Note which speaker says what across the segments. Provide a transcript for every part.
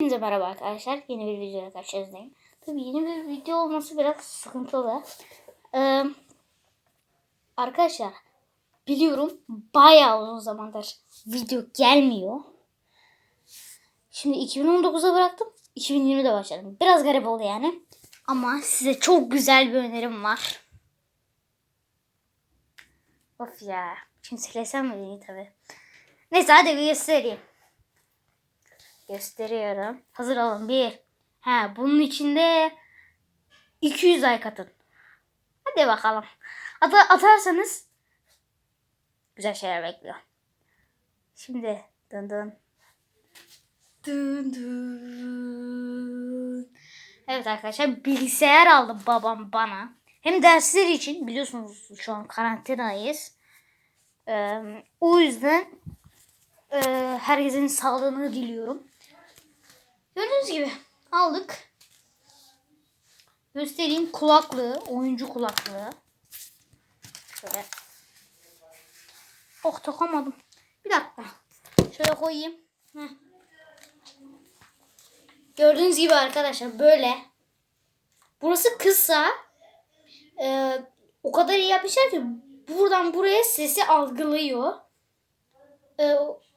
Speaker 1: Hepinize merhaba arkadaşlar. Yeni bir videoya karşınızdayım. Tabii yeni bir video olması biraz sıkıntılı. Ee, arkadaşlar biliyorum bayağı uzun zamandır video gelmiyor. Şimdi 2019'a bıraktım. 2020'de başladım. Biraz garip oldu yani. Ama size çok güzel bir önerim var. Of ya. Şimdi söylesem mi tabii. Neyse hadi bir göstereyim. Gösteriyorum. Hazır olun. Bir. Ha, bunun içinde 200 like atın. Hadi bakalım. At atarsanız güzel şeyler bekliyor. Şimdi dın dın. Dın dın. Evet arkadaşlar bilgisayar aldı babam bana. Hem dersler için biliyorsunuz şu an karantinayız. Ee, o yüzden e, herkesin sağlığını diliyorum. Gördüğünüz gibi aldık. Göstereyim kulaklığı, oyuncu kulaklığı. Şöyle. Oh takamadım. Bir dakika. Şöyle koyayım. Heh. Gördüğünüz gibi arkadaşlar böyle. Burası kısa. Ee, o kadar iyi yapmışlar ki buradan buraya sesi algılıyor. Ee,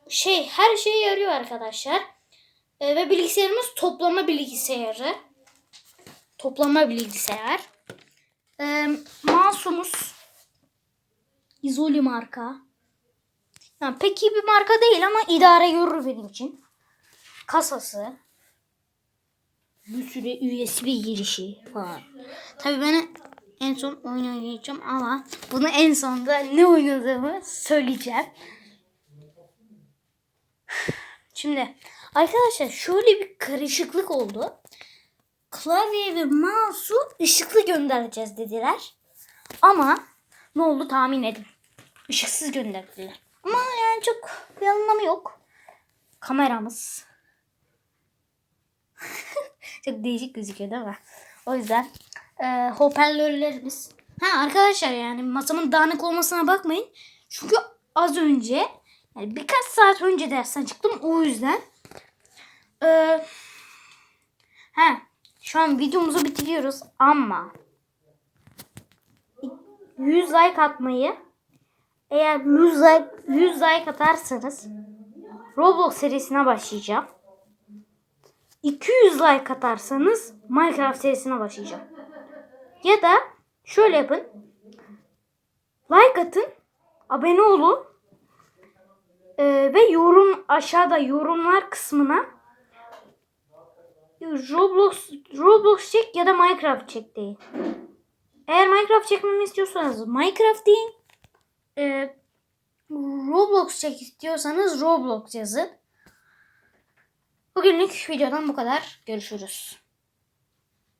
Speaker 1: şey her şeye yarıyor arkadaşlar. Ee, ve bilgisayarımız toplama bilgisayarı. Toplama bilgisayar. Ee, mouse'umuz Izoli marka. Yani pek iyi bir marka değil ama idare görür benim için. Kasası. Bir sürü USB girişi falan. Tabii ben en son oyun oynayacağım ama bunu en sonda ne oynadığımı söyleyeceğim. Şimdi arkadaşlar şöyle bir karışıklık oldu. Klavye ve mouse'u ışıklı göndereceğiz dediler. Ama ne oldu tahmin edin. Işıksız gönderdiler. Ama yani çok bir anlamı yok. Kameramız. çok değişik gözüküyor değil mi? O yüzden e, hoparlörlerimiz. Ha arkadaşlar yani masamın dağınık olmasına bakmayın. Çünkü az önce yani birkaç saat önce dersten çıktım o yüzden. Ee, he, şu an videomuzu bitiriyoruz ama 100 like atmayı eğer 100 like, 100 like atarsanız Roblox serisine başlayacağım. 200 like atarsanız Minecraft serisine başlayacağım. Ya da şöyle yapın. Like atın, abone olun ee, ve yorum aşağıda yorumlar kısmına Roblox Roblox çek ya da Minecraft çek deyin. Eğer Minecraft çekmemi istiyorsanız Minecraft deyin. Ee, Roblox çek istiyorsanız Roblox yazın. Bugünlük videodan bu kadar. Görüşürüz.